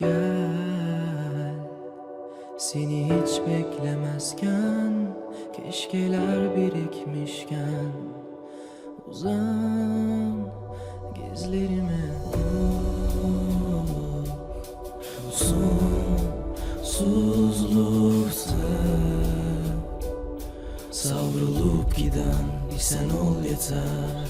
Gel. Seni hiç beklemezken Keşkeler birikmişken. Uzan Gizlerime Sonsuzlukta Savrulup giden bir sen ol yeter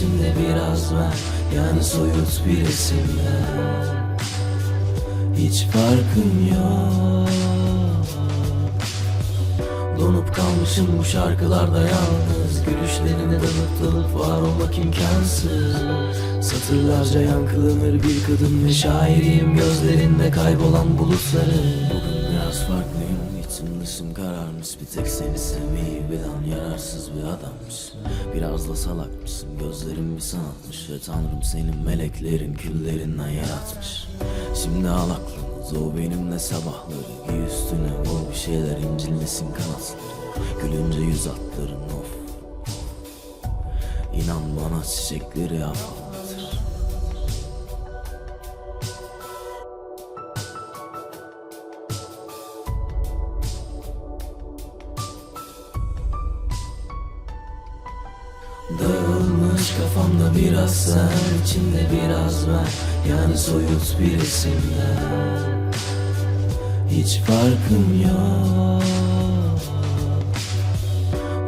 içimde biraz ben Yani soyut bir resimden Hiç farkım yok. Donup kalmışım bu şarkılarda yalnız. Gülüşlerine dalıp dalıp var olmak imkansız. Satırlarca yankılanır bir kadın ve şairiyim. Gözlerinde kaybolan bulutları. Bugün biraz farklıyım. İçim dışım kararmış. Bir tek seni sevmeyi bilen yararsız bir adammışım Biraz da salakmışım gözlerim bir sanatmış Ve tanrım senin meleklerin küllerinden yaratmış Şimdi al aklınız o benimle sabahları. Giy üstüne bol bir şeyler incillesin kanatları. Gülünce yüz atların of. İnan bana çiçekleri afalladır Dağılmış kafamda biraz sen içimde biraz ben. Yani soyut bir resimden Hiç farkım yok.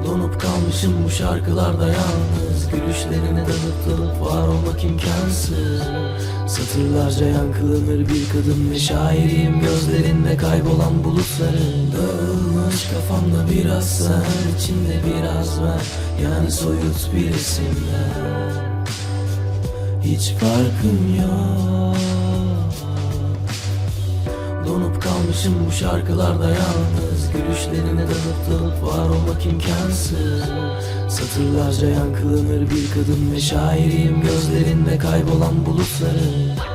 Donup kalmışım bu şarkılarda yalnız Gülüşlerine dalıp dalıp var olmak imkansız. Satırlarca yankılanır bir kadın ve şairiyim. Gözlerinde kaybolan bulutları Dağılmış kafamda biraz sen içimde biraz ben Yani soyut bir resimden Hiç farkım yok kalmışım bu şarkılarda yalnız. Gülüşlerine dalıp dalıp var olmak imkansız. Satırlarca yankılanır bir kadın ve şairiyim. Gözlerinde kaybolan bulutları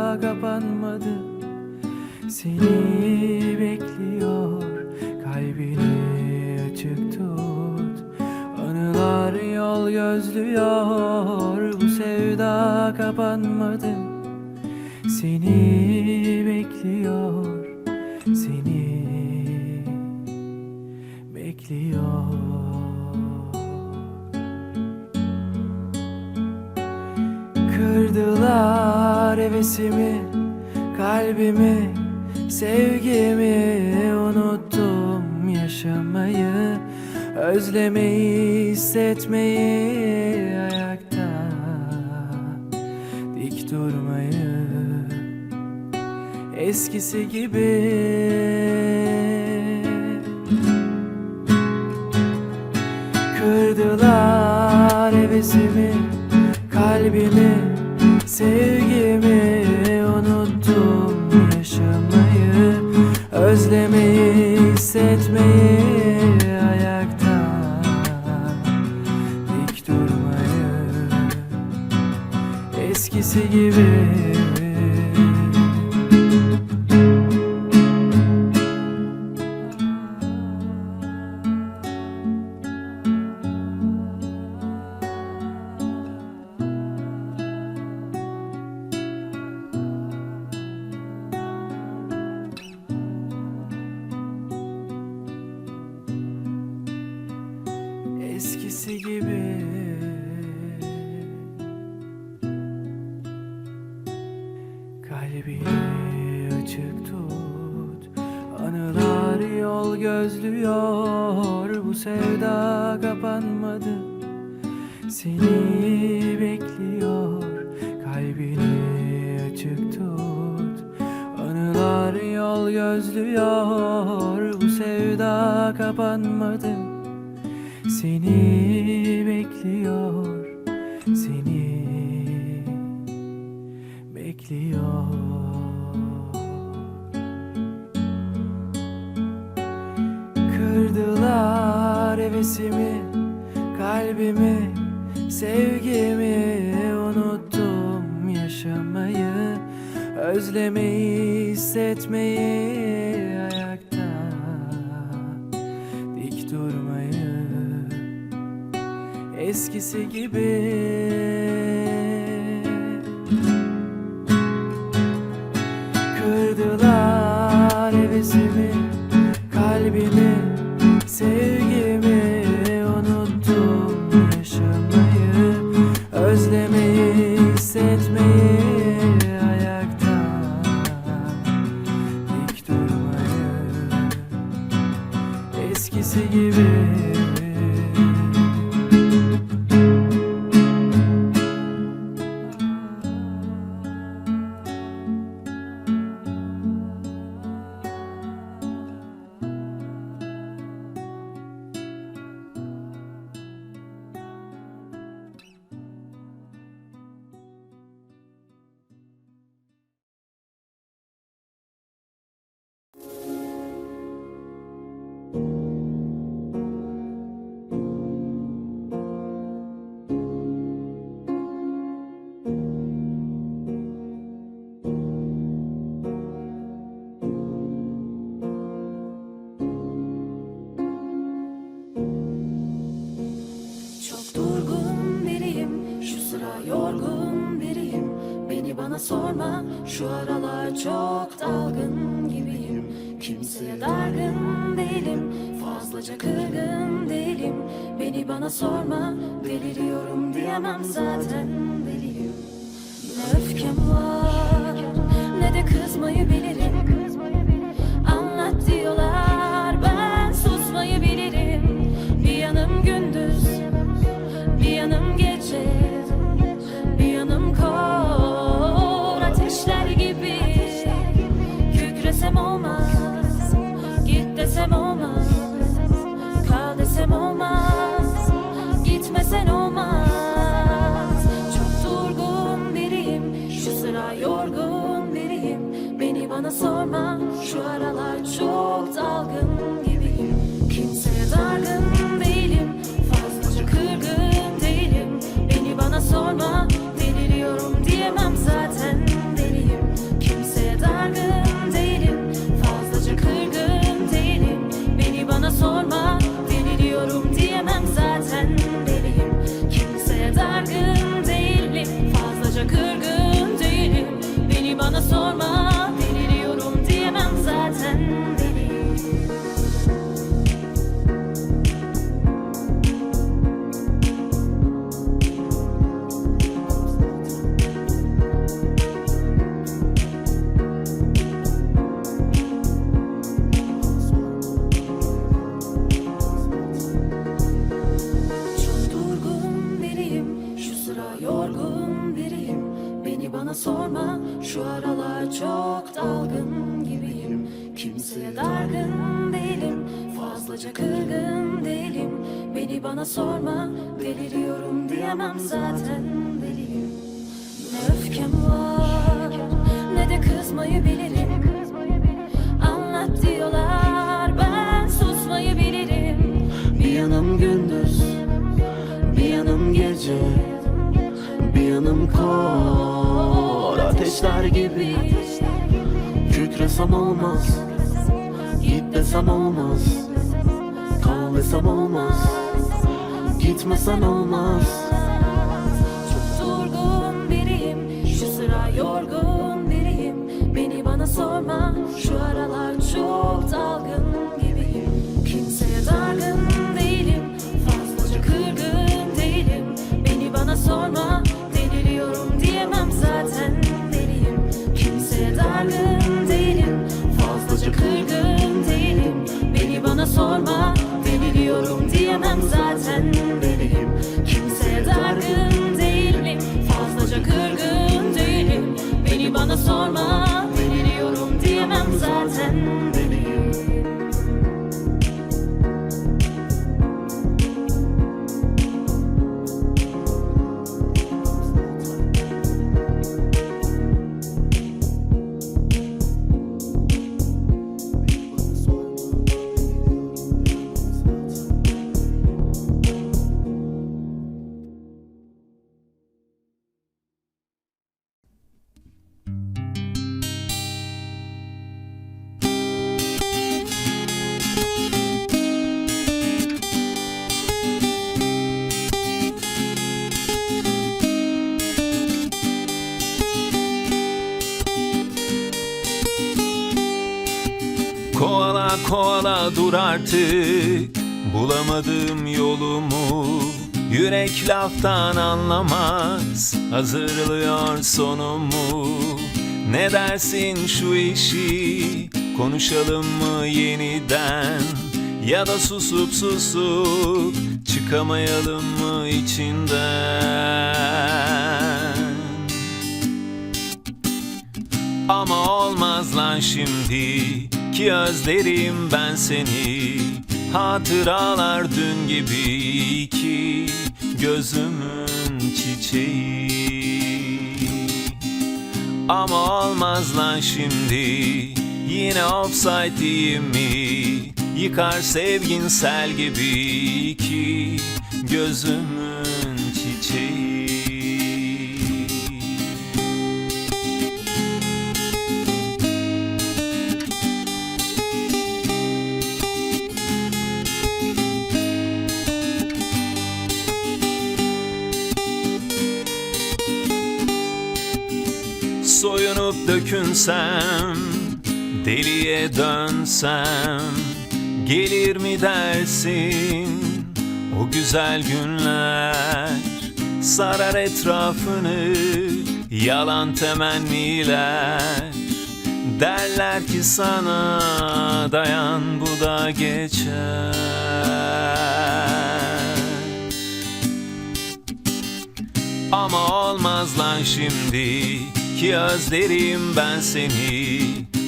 sevda kapanmadı. Seni bekliyor Kalbini açık tut. Anılar yol gözlüyor Bu sevda kapanmadı. Seni bekliyor Seni bekliyor hevesimi, kalbimi, sevgimi Unuttum. Yaşamayı, özlemeyi, hissetmeyi Ayakta dik durmayı. Eskisi gibi. Kırdılar hevesimi, kalbimi, eskisi gibi. Kalbini açık tut Anılar yol gözlüyor. Bu sevda kapanmadı Seni bekliyor. Kalbini açık tut Anılar yol gözlüyor. Bu sevda kapanmadı Seni bekliyor Seni bekliyor. Kırdılar hevesimi, kalbimi, sevgimi Unuttum yaşamayı, özlemeyi, hissetmeyi Eskisi gibi. Kırdılar hevesimi, kalbimi, sevgimi Unuttum yaşamayı, özlemeyi, hissetmeyi Ayakta dik Eskisi gibi sorma, şu aralar çok dalgın gibiyim. Kimseye dargın değilim, fazlaca kırgın değilim. Beni bana sorma, deliriyorum diyemem zaten deliyim. Ne öfkem var, ne de kızmayı bilirim Gitmesen olmaz. Çok durgun biriyim Şu sıra yorgun biriyim. Beni bana sorma Şu aralar çok dalgın gibiyim. Kimseye dargın değilim Fazlaca kırgın değilim. Beni bana sorma zaten deliyim. Ne öfkem var, ne de kızmayı bilirim. Anlat diyorlar, ben susmayı bilirim. Bir yanım gündüz, bir yanım gece Bir yanım kor ateşler gibi Kükresem olmaz, git desem olmaz Kal desem olmaz, gitmesen olmaz sıra yorgun biriyim. Beni bana sorma, şu aralar çok dalgın gibiyim. Kimseye dargın değilim, fazlaca kırgın değilim. Beni bana sorma, deliriyorum diyemem zaten deliyim. Kimseye dargın değilim, fazlaca kırgın değilim. Beni bana sorma, deliriyorum Kovala kovala dur artık. Bulamadım yolumu. Yürek laftan anlamaz. Hazırlıyor sonumu. Ne dersin şu işi? Konuşalım mı yeniden? Ya da susup susup Çıkamayalım mı içinden? Ama olmaz lan şimdi Ki özlerim ben seni. Hatıralar dün gibi ki Gözümün çiçeği. Ama olmaz lan şimdi. Yine offside mi? Yıkar sevgin sel gibi ki Gözümün çiçeği dökünsem Deliye dönsem Gelir mi dersin O güzel günler? Sarar etrafını Yalan temenniler. Derler ki sana Dayan bu da geçer. Ama olmaz lan şimdi Ki özlerim ben seni.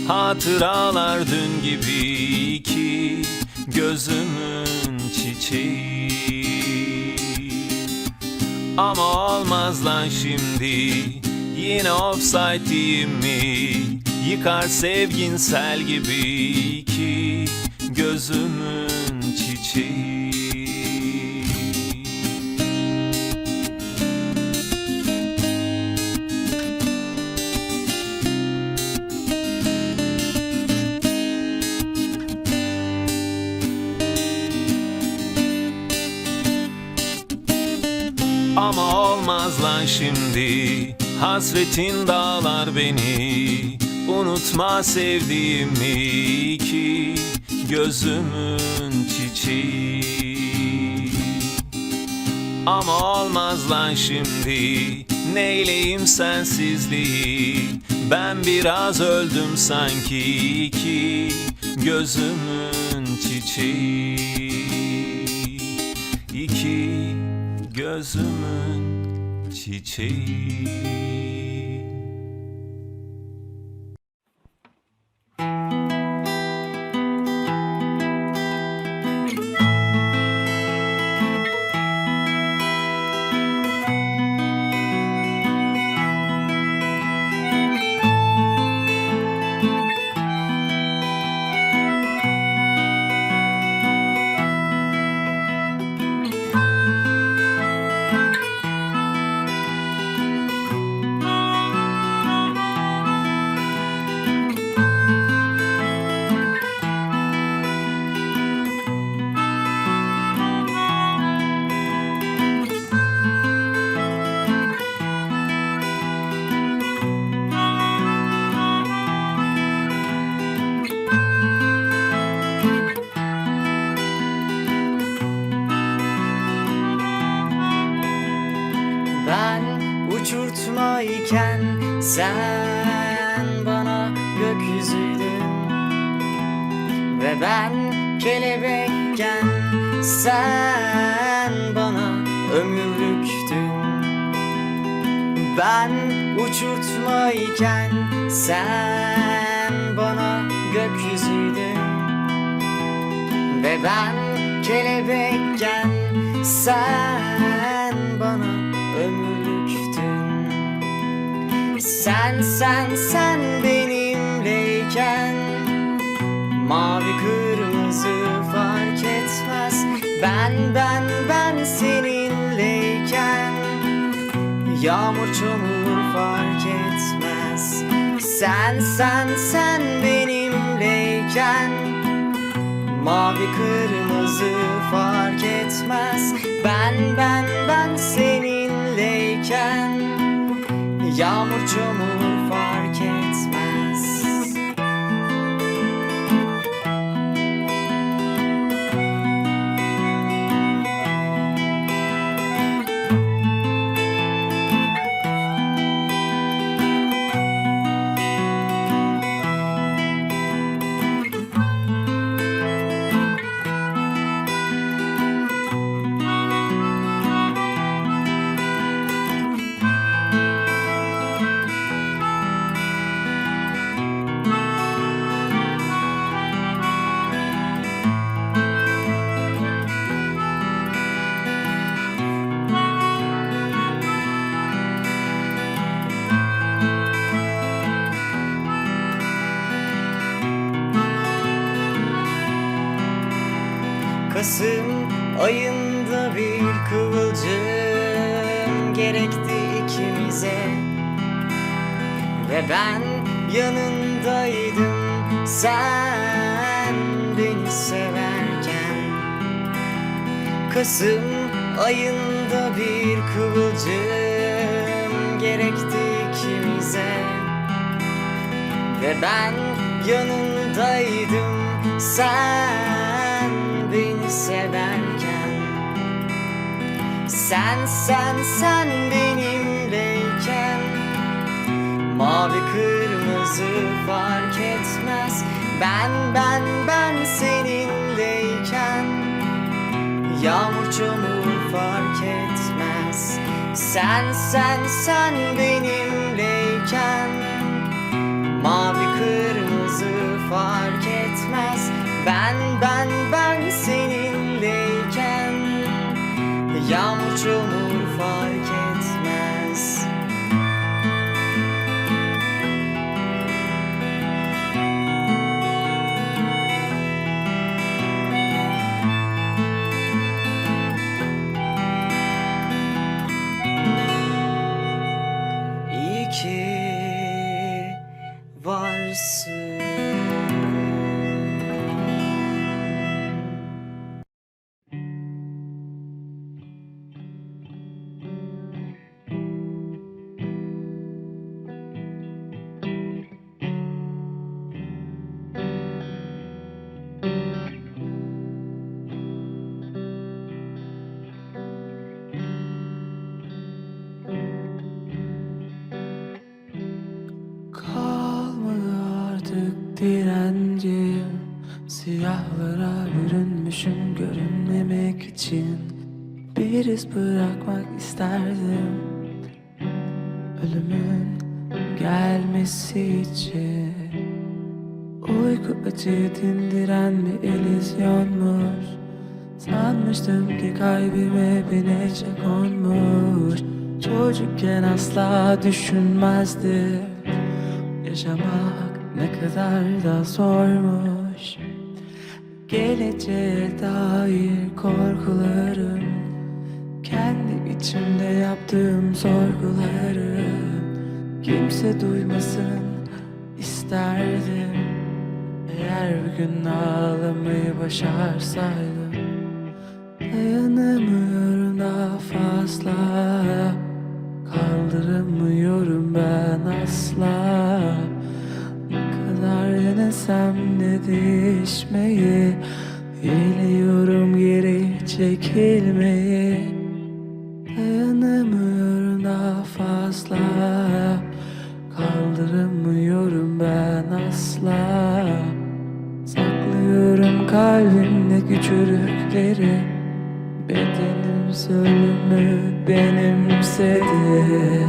Hatıralar dün gibi ki Gözümün çiçeği. Ama olmaz lan şimdi. Yine offside mi? Yıkar sevgin sel gibi ki Gözümün çiçeği olmaz lan şimdi. Hasretin dağlar beni. Unutma sevdiğimi ki Gözümün çiçeği. Ama olmaz lan şimdi. Neyleyim sensizliği? Ben biraz öldüm sanki ki Gözümün çiçeği. İki gözümün çiçeği Ben uçurtmayken sen bana gökyüzüydün. Ve ben kelebekken sen bana ömürlüktün. Ben uçurtmayken sen bana gökyüzüydün. Ve ben kelebekken sen bana Sen sen sen benimleyken Mavi kırmızı fark etmez. Ben ben ben seninleyken Yağmur çamur fark etmez. Sen sen sen benimleyken Mavi kırmızı fark etmez. Ben ben ben seninleyken Yağmur çamur ben yanındaydım. Sen beni severken Kasım ayında bir kıvılcım gerekti ikimize Ve ben yanındaydım. Sen beni severken Sen sen sen benimleyken Mavi kırmızı fark etmez. Ben ben ben seninleyken Yağmur çamur fark etmez. Sen sen sen benimleyken Mavi kırmızı fark etmez. Ben ben ben seninleyken Yağmur direncim. Siyahlara bürünmüşüm görünmemek için. Bir iz bırakmak isterdim. Ölümün gelmesi için. Uyku acı dindiren bir illüzyonmuş Sanmıştım ki kalbime bir neşe konmuş Çocukken asla düşünmezdim. Yaşamak ne kadar da zormuş Geleceğe dair korkularım. Kendi içimde yaptığım sorgularım. Kimse duymasın isterdim. Eğer bir gün ağlamayı başarsaydım. Dayanamıyorum daha fazla. Kaldıramıyorum denesem de değişmeyi Yeğliyorum geri çekilmeyi Dayanamıyorum daha fazla Kaldıramıyorum ben asla. Saklıyorum kalbimdeki çürükleri Bedenim zulmü benimsedi. Bir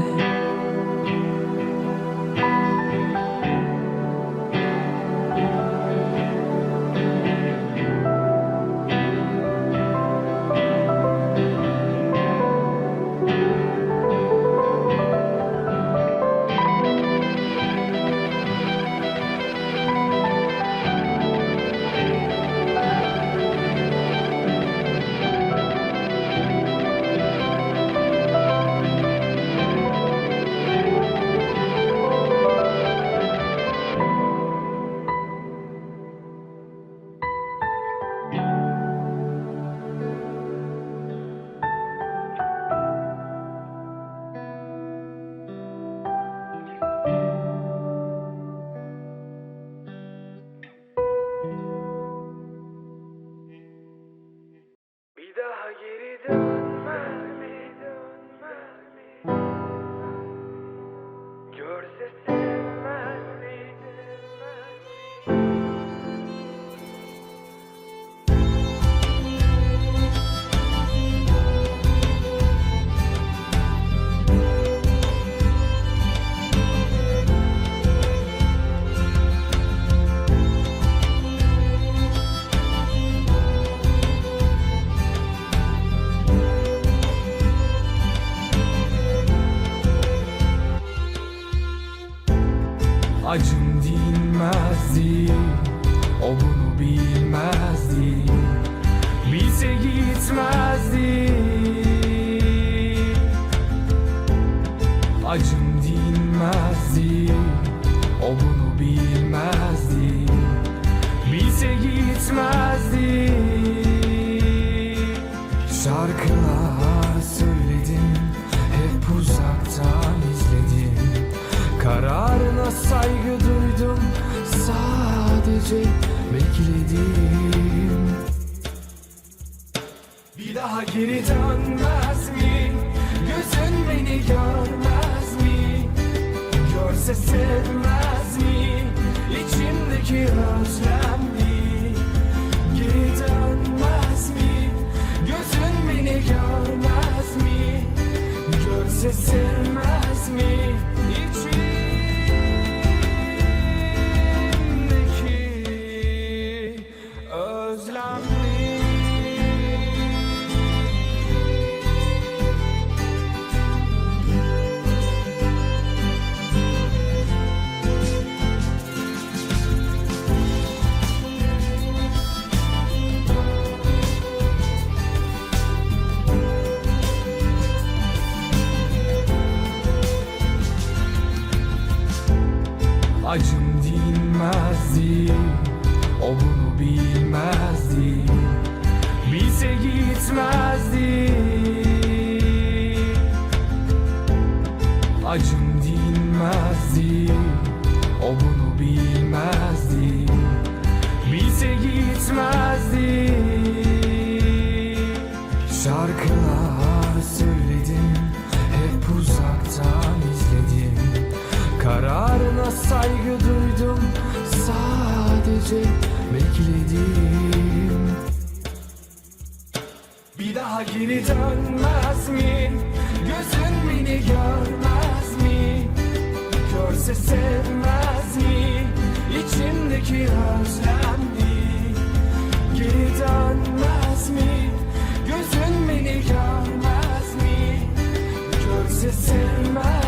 Bir daha Acım dinmezdi O bunu bilmezdi. Bilse gitmezdi. Şarkılar söyledim Hep uzaktan izledim. Kararına saygı duydum Sadece bekledim. Bir daha geri dönmez mi? kimse sevmez mi? İçimdeki özlemli Geri dönmez mi? Gözün beni görmez mi? Görse sevmez